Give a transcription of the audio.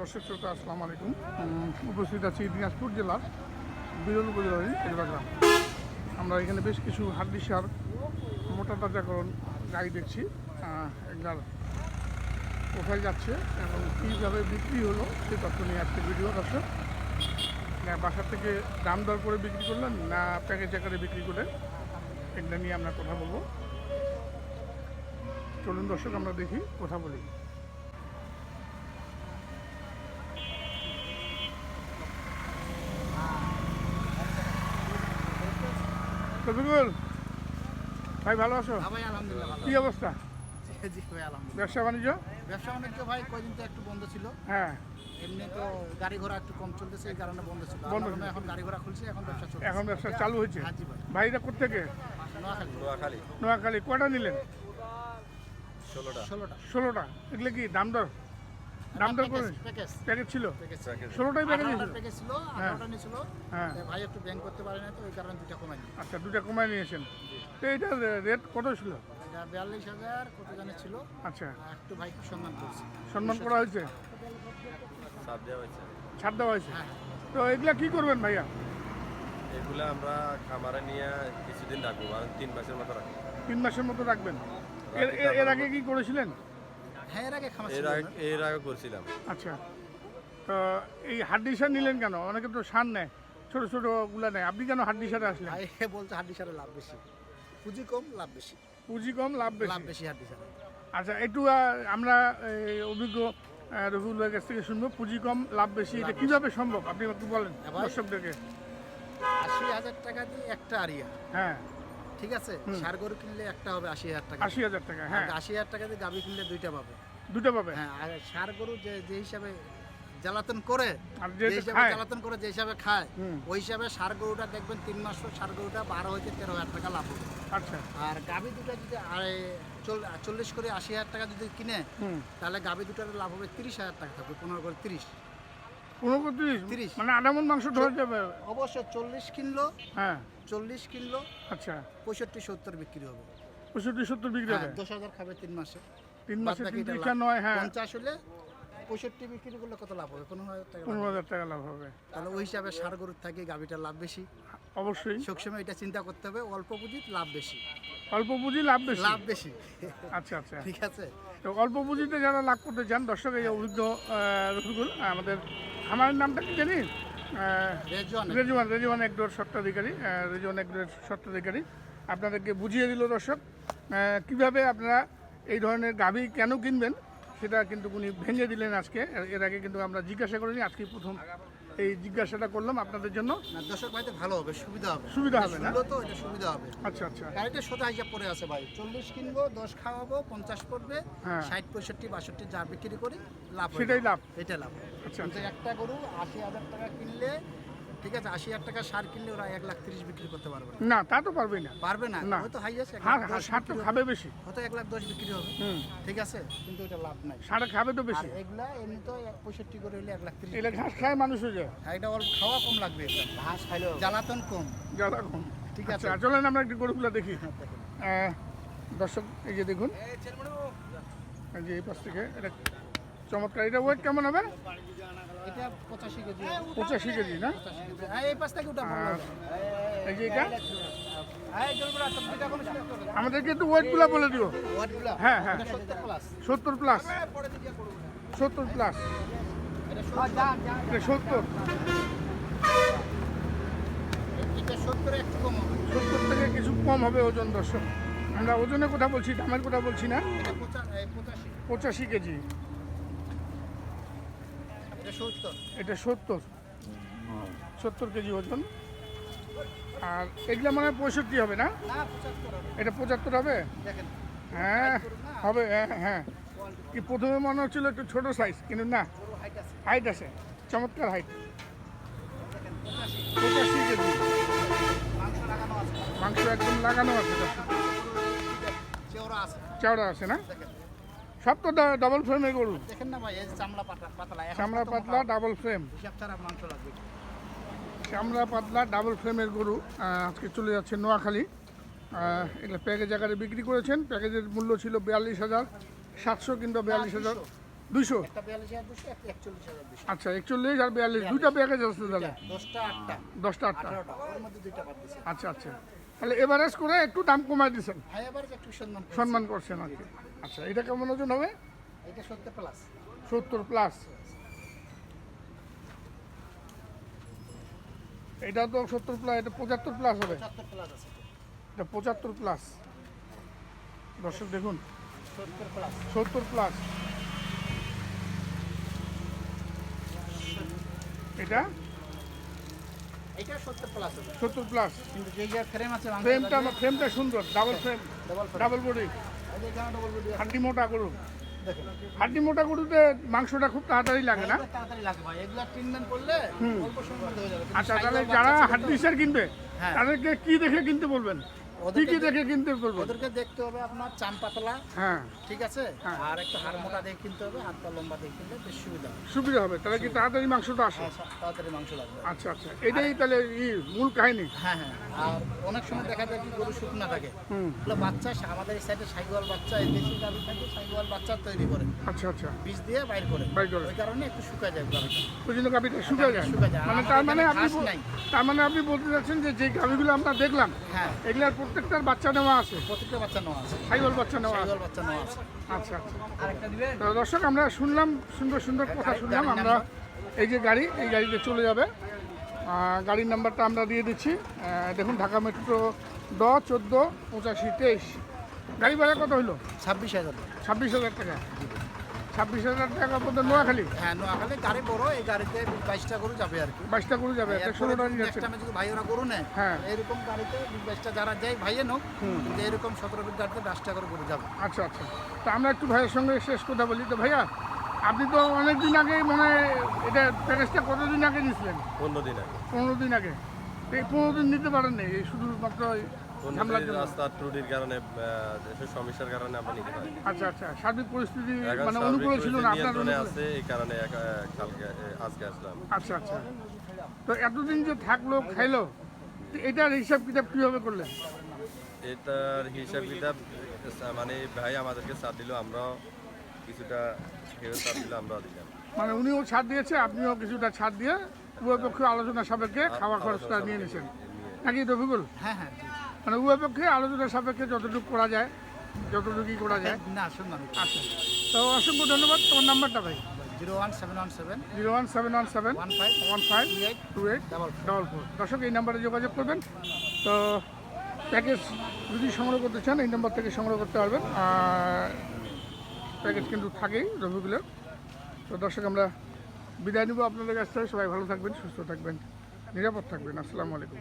দর্শক শ্রোতা, আসসালামু আলাইকুম। উপস্থিত আছি দিনাজপুর জেলার বিরল উপজেলার এগুলাগ্রাম আমরা এখানে বেশ কিছু হাড্ডি সার মোটা তাজাকরণ গাড়ি দেখছি। এগুলার কোথায় যাচ্ছে এবং কীভাবে বিক্রি হলো সেই তথ্য নিয়ে আজকে ভিডিও। দর্শক, না বাসার থেকে দাম দর করে বিক্রি করলেন, না প্যাকেজ আকারে বিক্রি করে, এগুলো নিয়ে আমরা কথা বলব। চলুন দর্শক, আমরা দেখি, কথা বলি। ভাই ভালো আছো? হ্যাঁ ভাই আলহামদুলিল্লাহ কি অবস্থা? জি ভাই আলহামদুলিল্লাহ। ব্যবসা বাণিজ্য? ব্যবসা বাণিজ্য ভাই কয়দিন তো একটু বন্ধ ছিল। হ্যাঁ। এমনি তো গাড়ি ঘোড়া একটু কম চলতেছে এই কারণে বন্ধ ছিল। বন্ধ এখন গাড়ি ঘোড়া খুলছে এখন ব্যবসা চলছে এখন ব্যবসা চালু হয়েছে? হ্যাঁ জি ভাই। ভাইরা কোথেকে নোয়াখালী। নোয়াখালী। নোয়াখালী। কয়টা নিলেন? ষোলোটা ষোলোটা। ষোলোটা। এগুলো কি দাম দর? দাম দর করে প্যাকেজ প্যাকেজ ছিল? প্যাকেজ ষোলোটাই প্যাকেজ ছিল প্যাকেজ ছিল হ্যাঁ। হ্যাঁ। ভাই একটু ব্যাংক করতে পারে না তো ওই কারণে দুটা কমাই আচ্ছা দুটা কমায় নিয়েছেন। তো এইটার রেট কত ছিল? এটা বিয়াল্লিশ হাজার কত জানে ছিল। আচ্ছা। একটু ভাই সম্মান করছি। সম্মান করা হয়েছে? সাপ দেওয়া হয়েছে। ছাড় দেওয়া হয়েছে? হ্যাঁ। তো এগুলা কি করবেন ভাইয়া? এগুলো আমরা খামারে নিয়ে কিছুদিন রাখব আর তিন মাসের মতো রাখব। তিন মাসের মতো রাখবেন? এর আগে কি করেছিলেন? হ্যাঁ এর আগে খামার এর আগে এর আগে করছিলাম। আচ্ছা। তো এই হাড্ডি সার নিলেন কেন? অনেকে তো সার নেয় ছোটো ছোটোগুলা নেয়। আপনি কেন হাড্ডি সারে আসলেন? ভাই বলছে হাড্ডি সারে লাভ বেশি। পুঁজি কম লাভ বেশি। পুঁজি কম লাভ লাভ বেশি বেশি হাড্ডি সারে। আচ্ছা একটু আমরা এই, অভিজ্ঞ ভাইয়ের কাছ থেকে শুনব। পুঁজি কম লাভ বেশি এটা কীভাবে সম্ভব? আপনি একটু বলেন এবার- দর্শকদেরকে। আশি হাজার টাকা দিয়ে একটা আরিয়া। হ্যাঁ। ঠিক আছে? সার গরু কিনলে একটা হবে আশি হাজার টাকা। আশি হাজার টাকা হ্যাঁ। আশি হাজার টাকা দিয়ে গাভি কিনলে দুইটা পাবে। দুটো পাবে? হ্যাঁ আর সার গরু যে যে হিসাবে জ্বালাতন করে যে হিসাবে জ্বালাতন করে যে হিসাবে খায় ওই হিসাবে সার গরুটা দেখবেন তিন মাস পর সার গরুটা বারো হইতে তেরো হাজার টাকা লাভ হবে। আচ্ছা। আর গাভি দুটা যদি আর চল্লিশ করে আশি হাজার টাকা যদি কিনে তাহলে গাভি দুটার লাভ হবে তিরিশ হাজার টাকা থাকবে পনেরো করে তিরিশ। তিরিশ। মানে মাংস ধরে যাবে। চল্লিশ কিনলো। হ্যাঁ। চল্লিশ কিনলো। আচ্ছা। পঁয়ষট্টি সত্তর বিক্রি হবে। পঁয়ষট্টি সত্তর বিক্রি হ্যাঁ হবে? দশ হাজার খাবে তিন মাসে। তিন মাসে বাকি তিন তিরিশা নয় হ্যাঁ। পঞ্চাশ হলে পঁয়ষট্টি বিক্রি করলে কত লাভ হবে? পনেরো হাজার টাকা পনেরো হাজার টাকা লাভ হবে। তাহলে ওই হিসাবে সার গরুর থাকে গাভিটার লাভ বেশি। অবশ্যই। সবসময় এটা চিন্তা করতে হবে অল্প পুঁজিত লাভ বেশি। অল্প পুঁজি লাভ বেশি। লাভ বেশি। আচ্ছা আচ্ছা। ঠিক আছে? তো অল্প পুঁজিতে যারা লাভ করতে চান দর্শক এই অভিজ্ঞ আমাদের আমার নামটা কি জানিস? রেজওয়ান। রেজওয়ান একডোর সত্ত্বাধিকারী রেজওয়ান একডোর সত্ত্বাধিকারী আপনাদেরকে বুঝিয়ে দিল দর্শক কীভাবে আপনারা এই ধরনের গাভী কেন কিনবেন সেটা কিন্তু উনি ভেঙে দিলেন আজকে। এর আগে কিন্তু আমরা জিজ্ঞাসা করিনি আজকে প্রথম এই জিজ্ঞাসাটা করলাম আপনাদের জন্য। না দর্শক ভাইতে ভালো হবে সুবিধা হবে। সুবিধা হবে না? তো এটা সুবিধা হবে। আচ্ছা আচ্ছা। গাড়িটা সোজা হিসাব পড়ে আছে ভাই। চল্লিশ কিনবো দশ খাওয়াবো পঞ্চাশ পড়বে হ্যাঁ। ষাট পঁয়ষট্টি বাষট্টি যা বিক্রি করি লাভ সেটাই। লাভ। এটা লাভ। আচ্ছা। একটা গরু আশি হাজার টাকা কিনলে ঠিক আছে আশি হাজার টাকা সার কিনলে ওরা এক লাখ তিরিশ বিক্রি করতে পারবে না। না তা তো পারবেই না। পারবে না না। হয়তো হাই আছে দশ সার তো খাবে বেশি। হয়তো এক লাখ দশ বিক্রি হবে। হুম। ঠিক আছে কিন্তু এটা লাভ নাই। সার খাবে তো বেশি। এগুলা এমনি তো এক পঁয়ষট্টি করে হলে এক লাখ তিরিশ এলে ঘাস খায় মানুষ হয়ে যায়। আর এটা অল্প খাওয়া কম লাগবে ঘাস খাইলেও জ্বালাতন কম। জ্বালা কম। ঠিক আচ্ছা আছে চলেন আমরা একটু গরুগুলো দেখি। হ্যাঁ, দর্শক এই যে দেখুন। এই যে এই পাশ থেকে এটা চমৎকার। এটা ওয়েট কেমন হবে? এটা পঁচাশি কেজি না? হ্যাঁ এই পাশ থেকে হবে। এই যে এটা? হ্যাঁ এই জলগুলো একটা দুইটা কোনো ছিল একটা করে। আমাদেরকে একটু ওয়েটগুলো বলে দিও। হ্যাঁ, হ্যাঁ। 70 প্লাস সত্তর প্লাস সত্তর এটা 70 সত্তর। 70 থেকে কিছু কম হবে ওজন দর্শক। আমরা ওজনের কথা বলছি দামের কথা বলছি না। এটা পঁচা- এই 85 পঁচাশি কেজি। এটা সত্তর সত্তর কেজি ওজন আর এগুলা মানে পঁয়ষট্টি হবে না না 75 হবে এটা পঁচাত্তর হবে হ্যাঁ হবে হ্যাঁ হ্যাঁ কি প্রথমে মনে হচ্ছিল একটু ছোট সাইজ কিন্তু না হাইট আছে চমৎকার হাইট দেখেন 85 পঁচাশি কেজি মাংস লাগানো আছে মাংস একদম লাগানো আছে চেওড়া আছে না সব তো ডাবল ফ্রেমের গরু দেখেন না ভাই এই চামড়া পাতলা পাতলা চামড়া পাতলা ডাবল ফ্রেম মাংস লাগবে। চামড়া পাতলা ডাবল ফ্রেমের গরু আজকে চলে যাচ্ছে নোয়াখালী। এগুলো প্যাকেজ আকারে বিক্রি করেছেন। প্যাকেজের মূল্য ছিল বিয়াল্লিশ হাজার সাতশো কিংবা বিয়াল্লিশ হাজার দুইশো আচ্ছা একচল্লিশ আর বিয়াল্লিশ দুইটা প্যাকেজ আছে তাহলে? দশটা আটটা। দশটা আটটা। আচ্ছা আচ্ছা। তাহলে এভারেজ করে একটু দাম কমাই দিচ্ছেন সম্মান করছেন আর কি। আচ্ছা এটা কেমন ওজন হবে? এটা সত্তর প্লাস সত্তর প্লাস এটা তো সত্তর প্লাস এটা পঁচাত্তর প্লাস হবে। এটা পঁচাত্তর প্লাস দর্শক দেখুন। সত্তর প্লাস এটা? এটা সত্তর প্লাস কিন্তু যে যে ফ্রেম আছে ফ্রেমটা ফ্রেমটা সুন্দর double frame double double body হাড্ডি মোটা গরু হাড্ডি মোটা গরুতে মাংসটা খুব তাড়াতাড়ি লাগে না? তাড়াতাড়ি লাগে ভাই। এগুলো ট্রিটমেন্ট করলে অল্প সময়ের মধ্যে হয়ে যাবে। আচ্ছা তাহলে যারা হাড্ডি স্যার কিনবে হ্যাঁ। তাদেরকে কি দেখে কিনতে বলবেন? কি দেখে কিনতে বলবেন ওদেরকে দেখতে হবে আপনার চাম পাতলা। হ্যাঁ। ঠিক আছে? হ্যাঁ। আর একটু হাড় মোটা দেখে কিনতে হবে হাত পা লম্বা দেখে কিনলে বেশ সুবিধা হবে। সুবিধা হবে। তাহলে কি তাড়াতাড়ি মাংসটা আসে? হ্যাঁ, তাড়াতাড়ি মাংস লাগবে। আচ্ছা আচ্ছা। এটাই তাহলে মূল কাহিনী। হ্যাঁ হ্যাঁ। আর অনেক সময় দেখা যায় কি গরু শুকনা থাকে। হুম। বাচ্চা আমাদের এই সাইডে সাইওয়াল বাচ্চা এই দেশি গাভি থাকে সাইওয়াল বাচ্চা তৈরি করে। আচ্ছা আচ্ছা। বীজ দিয়ে বাইর করে। বাইর করে। ওই কারণে একটু শুকায় যায় গাভিটা ওই জন্য গাভিটা শুকিয়ে যায়। শুকিয়ে যায়। মানে তার মানে আপনি। তার মানে আপনি বলতে চাচ্ছেন যে যে গাভিগুলো আমরা দেখলাম হ্যাঁ। এগুলার প্রত্যেকটার বাচ্চা নেওয়া আছে? প্রত্যেকটা বাচ্চা নেওয়া আছে। সাইবল বাচ্চা নেওয়া আছে? বাচ্চা নেওয়া আছে। আচ্ছা আচ্ছা। আরেকটা দিবেন? তো দর্শক আমরা শুনলাম সুন্দর সুন্দর কথা শুনলাম। আমরা এই যে গাড়ি এই গাড়িতে চলে যাবে। গাড়ির নাম্বারটা আমরা দিয়ে দিচ্ছি। দেখুন ঢাকা মেট্রো দ চোদ্দ পঁচাশি তেইশ। গাড়ি ভাড়া কত হলো ছাব্বিশ হাজার। ছাব্বিশ হাজার টাকা। ছাব্বিশ হাজার টাকা পর্যন্ত নোয়াখালী। হ্যাঁ নোয়াখালী গাড়ি বড় এই গাড়িতে বাইশটা গরু যাবে আর কি। বাইশটা করে যাবে একটা ষোলোটা যদি ভাইয়েরা গরু নেয় হ্যাঁ। এরকম গাড়িতে বাইশটা যারা যায় ভাইয়ে নোক কিন্তু এরকম সতেরো ফিট গাড়িতে দশটা করে গরু যাবে। আচ্ছা আচ্ছা। তো আমরা একটু ভাইয়ের সঙ্গে শেষ কথা বলি। তো ভাইয়া আপনি তো অনেক দিন আগে মানে এটা প্যাকেজটা কতদিন আগে নিয়েছিলেন পনেরো দিন আগে। পনেরো দিন আগে। এই পনেরো দিন নিতে পারেন না এই শুধুমাত্র রাস্তার ত্রুটির কারণে দেশের সমস্যার কারণে আমরা নিতে পারি। আচ্ছা আচ্ছা সার্বিক পরিস্থিতি মানে সার্বিক ছিল না আপনার নিয়ন্ত্রণে আছে এই কারণে এক- কালকে আজকে আসলাম। আচ্ছা আচ্ছা। তো এতদিন যে থাকল খাইলো এটার হিসাব কিতাব কীভাবে করলেন? এটার হিসাব কিতাব মানে ভাই আমাদেরকে সাথ দিল আমরাও কিছুটা দিল আমরাও দিলাম। মানে উনিও ছাড় দিয়েছে আপনিও কিছুটা ছাড় দিয়ে উভয় পক্ষে আলোচনা সাপেক্ষে খাওয়া খরচটা নিয়ে নিয়েছেন। নাকি রফিকুল? হ্যাঁ হ্যাঁ। মানে উভয় পক্ষে আলোচনা সাপেক্ষে যতটুকু করা যায় যতটুকুই করা যায়। না শুনলাম আচ্ছা তো অসংখ্য ধন্যবাদ। তোমার নাম্বারটা ভাই? Zero one seven one seven. Zero one seven one seven one five one five two eight two eight double double four. দর্শক এই নাম্বারে যোগাযোগ করবেন। তো প্যাকেজ যদি সংগ্রহ করতে চান এই নাম্বার থেকে সংগ্রহ করতে পারবেন। প্যাকেজ কিন্তু থাকেই রবিগুলোর তো দর্শক আমরা বিদায় নিব আপনাদের কাছ থেকে। সবাই ভালো থাকবেন সুস্থ থাকবেন নিরাপদ থাকবেন। আসসালামু আলাইকুম।